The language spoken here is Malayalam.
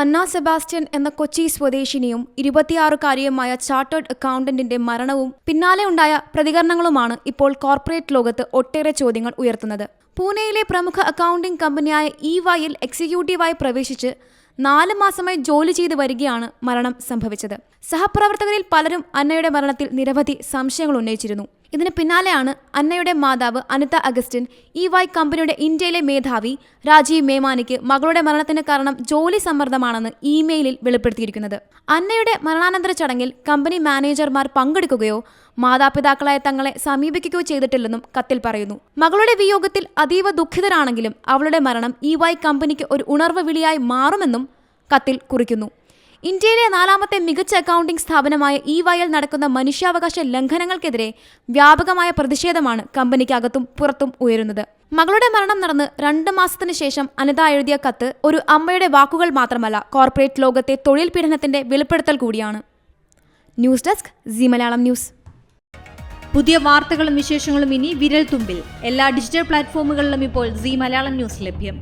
അന്ന സെബാസ്റ്റ്യൻ എന്ന കൊച്ചി സ്വദേശിനിയും ഇരുപത്തിയാറുകാരിയുമായ ചാർട്ടേഡ് അക്കൗണ്ടന്റിന്റെ മരണവും പിന്നാലെ ഉണ്ടായ പ്രതികരണങ്ങളുമാണ് ഇപ്പോൾ കോർപ്പറേറ്റ് ലോകത്ത് ഒട്ടേറെ ചോദ്യങ്ങൾ ഉയർത്തുന്നത്. പൂനെയിലെ പ്രമുഖ അക്കൗണ്ടിംഗ് കമ്പനിയായ ഇ വൈയിൽ എക്സിക്യൂട്ടീവായി പ്രവേശിച്ച് നാല് മാസമായി ജോലി ചെയ്ത് വരികയാണ് മരണം സംഭവിച്ചത്. സഹപ്രവർത്തകരിൽ പലരും അന്നയുടെ മരണത്തിൽ നിരവധി സംശയങ്ങൾ ഉന്നയിച്ചിരുന്നു. ഇതിന് പിന്നാലെയാണ് അന്നയുടെ മാതാവ് അനിത അഗസ്റ്റിൻ ഇ വൈ കമ്പനിയുടെ ഇന്ത്യയിലെ മേധാവി രാജീവ് മേമാനിക്ക് മകളുടെ മരണത്തിന് കാരണം ജോലി സമ്മർദ്ദമാണെന്ന് ഇമെയിലിൽ വെളിപ്പെടുത്തിയിരിക്കുന്നത്. അന്നയുടെ മരണാനന്തര ചടങ്ങിൽ കമ്പനി മാനേജർമാർ പങ്കെടുക്കുകയോ മാതാപിതാക്കളായ തങ്ങളെ സമീപിക്കുകയോ ചെയ്തിട്ടില്ലെന്നും കത്തിൽ പറയുന്നു. മകളുടെ വിയോഗത്തിൽ അതീവ ദുഃഖിതരാണെങ്കിലും അവളുടെ മരണം ഇ വൈ കമ്പനിക്ക് ഒരു ഉണർവ് വിളിയായി മാറുമെന്നും കത്തിൽ കുറിക്കുന്നു. ഇന്ത്യയിലെ നാലാമത്തെ മികച്ച അക്കൗണ്ടിംഗ് സ്ഥാപനമായ ഇ വൈയിൽ നടക്കുന്ന മനുഷ്യാവകാശ ലംഘനങ്ങൾക്കെതിരെ വ്യാപകമായ പ്രതിഷേധമാണ് കമ്പനിക്കകത്തും പുറത്തും ഉയരുന്നത്. മകളുടെ മരണം നടന്ന് രണ്ട് മാസത്തിന് ശേഷം അനിത എഴുതിയ കത്ത് ഒരു അമ്മയുടെ വാക്കുകൾ മാത്രമല്ല കോർപ്പറേറ്റ് ലോകത്തെ തൊഴിൽ പീഡനത്തിന്റെ വെളിപ്പെടുത്തൽ കൂടിയാണ്. News desk C Malayalam news. പുതിയ വാർത്തകളും വിശേഷങ്ങളും ഇനി വിരൽ തുമ്പിൽ എല്ലാ ഡിജിറ്റൽ പ്ലാറ്റ്ഫോമുകളിലും ഇപ്പോൾ സി മലയാളം ന്യൂസ് ലഭ്യം.